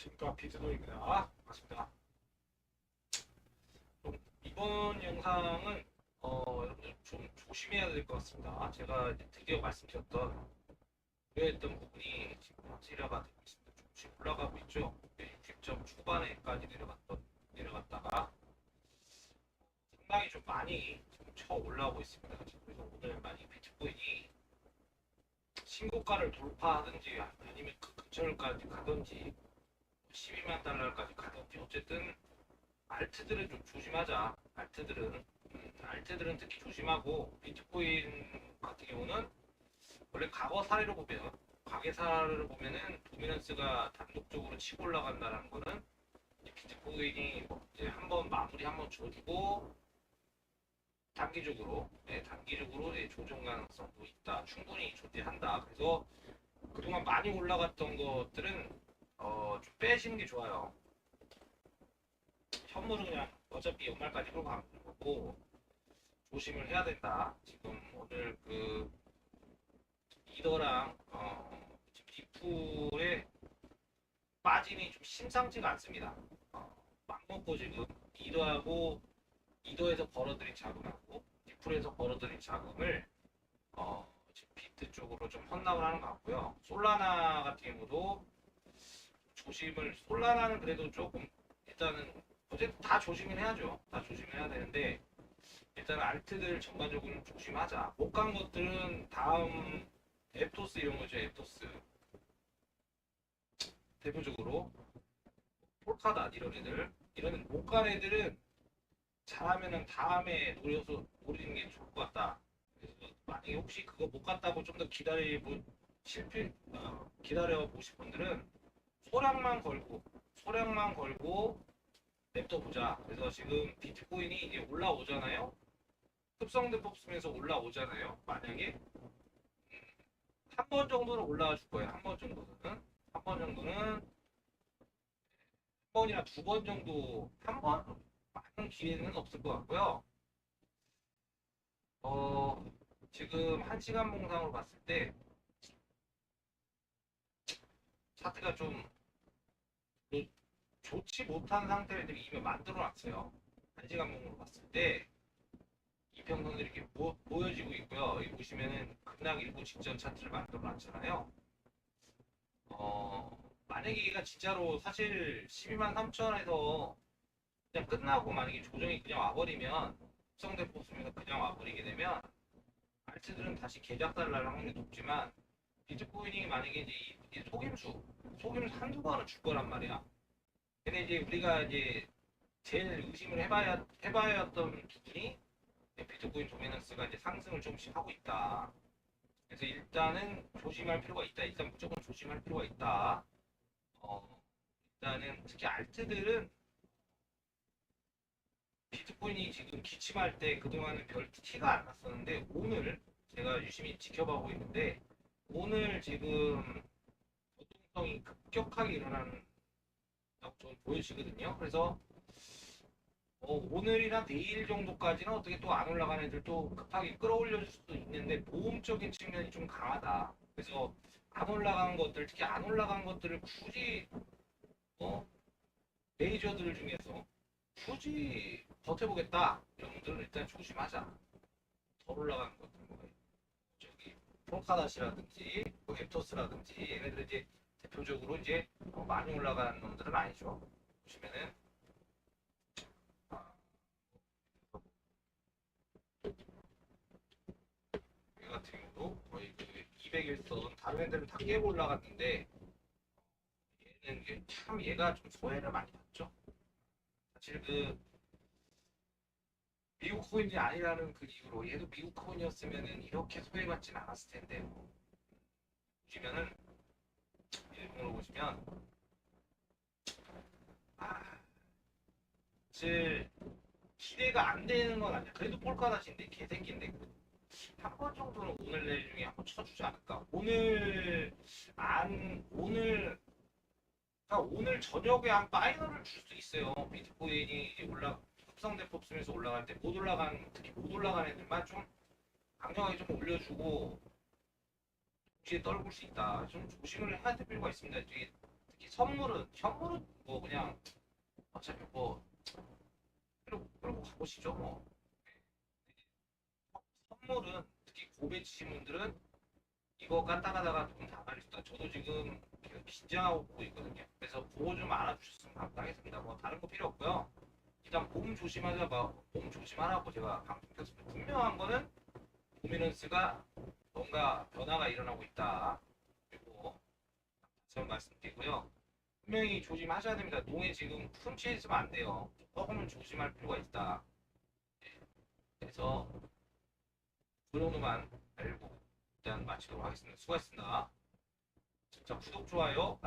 안녕하십니까 비트노입니다. 반갑습니다. 좀 이번 영상은 어, 여러분들 좀 조심해야 될 것 같습니다. 제가 이제 드디어 말씀드렸던 우려했던 부분이 지금 확실화가 되고 있습니다. 조금씩 올라가고 있죠. 60점 초반에까지 내려갔던 내려갔다가 상당히 좀 많이 지금 쳐 올라오고 있습니다. 그래서 오늘 만약 비트코인이 신고가를 돌파하든지 아니면 그 근처까지 가든지 12만 달러까지 가든지 어쨌든 알트들은 좀 조심하자. 알트들은 음, 알트들은 특히 조심하고 비트코인 같은 경우는 원래 과거 사례로 보면 과거 사례를 보면은 도미넌스가 단독적으로 치고 올라간다는 거는 비트코인이 뭐 이제 한번 마무리 한번 줘주고 단기적으로 네, 단기적으로 예, 조정 가능성도 있다. 충분히 존재한다. 그래서 그동안 많이 올라갔던 것들은 빼시는 게 좋아요. 현물은 그냥 어차피 연말까지 끌고 가는 거고 조심을 해야 된다. 지금 오늘 그 리더랑 어, 디풀의 빠짐이 좀 심상치가 않습니다. 어, 막 먹고 지금 리더하고 리더에서 벌어들인 자금하고 디풀에서 벌어들인 자금을 어, 지금 비트 쪽으로 좀 헌납을 하는 것 같고요. 솔라나 같은 경우도 조심을 솔라나는 그래도 조금 일단은 어쨌든 다 조심을 해야죠. 다 조심을 해야 되는데 일단 알트들 전반적으로 조심하자. 못 간 것들은 다음 앱토스 이런 거죠. 앱토스 대표적으로 폴카닷 이런 애들 이런 못 간 애들은 잘하면은 다음에 노려서 노리는 게 좋을 것 같다. 그래서 만약에 혹시 그거 못 갔다고 좀 더 기다리고 실패 어, 기다려 보실 분들은 소량만 걸고 소량만 걸고 냅둬 보자. 그래서 지금 비트코인이 이제 올라오잖아요. 흡성대법 쓰면서 올라오잖아요. 만약에 한 번 정도는 올라와 줄 거예요. 한 번 정도는 한 번 정도는 한 번이나 두 번 정도 한 번 많은 기회는 없을 것 같고요. 어 지금 한 시간 봉상으로 봤을 때 차트가 좀 좋지 못한 상태를 이미 만들어 놨어요. 한 시간 봉으로 봤을 때 이평선들이 이렇게 모, 모여지고 있고요. 여기 보시면은 급락 일부 직전 차트를 만들어 놨잖아요. 어, 만약에 이가 진짜로 사실 12만 3천에서 그냥 끝나고 만약에 조정이 그냥 와버리면 특성대포 쓰면서 그냥 와버리게 되면 알트들은 다시 계작사를 날 확률이 높지만 비트코인이 만약에 이제 속임수, 속임수 한두 번은 줄 거란 말이야. 근데 이제 우리가 이제 제일 의심을 해봐야 해봐야 했던 부분이 비트코인 도미넌스가 이제 상승을 조금씩 하고 있다. 그래서 일단은 조심할 필요가 있다. 일단 무조건 조심할 필요가 있다. 어, 일단은 특히 알트들은 비트코인이 지금 기침할 때 그동안은 별 티가 안 났었는데 오늘 제가 유심히 지켜보고 있는데 오늘 지금 보통성이 급격하게 일어나는 좀 보여지거든요. 그래서 어, 오늘이나 내일 정도까지는 어떻게 또 안 올라가는 애들도 급하게 끌어올려 줄 수도 있는데 모험적인 측면이 좀 강하다. 그래서 안 올라간 것들, 특히 안 올라간 것들을 굳이 어 메이저들 중에서 굳이 버텨보겠다. 이런 분들은 일단 조심하자. 덜 올라가는 것들 뭐 저기 폴카닷이라든지 뭐 앱토스라든지 얘네들 이제 대표적으로 이제 어, 많이 올라가는 놈들은 아니죠. 보시면은 아, 이 같은 경우도 거의 그 200일선 다른 애들은 다 깨고 올라갔는데 얘는 이게 참 얘가 좀 소외를 많이 받죠. 사실 그 미국 코인이 아니라는 그 이유로 얘도 미국 코인이었으면은 이렇게 소외받진 않았을 텐데 보시면은 일본으로 보시면 아 사실 기대가 안 되는 건 아니야. 그래도 폴카닷인데 개새끼인데 한 번 정도는 오늘 내일 중에 한 번 쳐주지 않을까. 오늘 안 오늘 그러니까 오늘 저녁에 한 파이널을 줄 수 있어요. 비트코인이 올라 합성대법 쓰면서 올라갈 때 못 올라간 특히 못 올라간 애들만 좀 강력하게 좀 올려주고 뒤에 떨굴 수 있다. 좀 조심을 해야 될 필요가 있습니다. 이게 특히 선물은 선물은 뭐 그냥 어차피 뭐 끌고 끌고 가보시죠 뭐. 선물은 특히 고배 치신 분들은 이거 가다가 돈다 말릴 수다. 저도 지금 계속 긴장하고 보고 있거든요. 그래서 보호 좀 알아주셨으면 감사하겠습니다. 뭐 다른 거 필요 없고요. 일단 몸 조심하자. 몸 조심하라고 제가 방송 켰습니다 분명한 거는 도미넌스가 뭔가 변화가 일어나고 있다. 그리고 한번 말씀드리고요. 분명히 조심하셔야 됩니다. 농에 지금 있으면 안 돼요. 조금은 조심할 필요가 있다. 네. 그래서 그런 것만 알고 일단 마치도록 하겠습니다. 수고하셨습니다. 자 구독 좋아요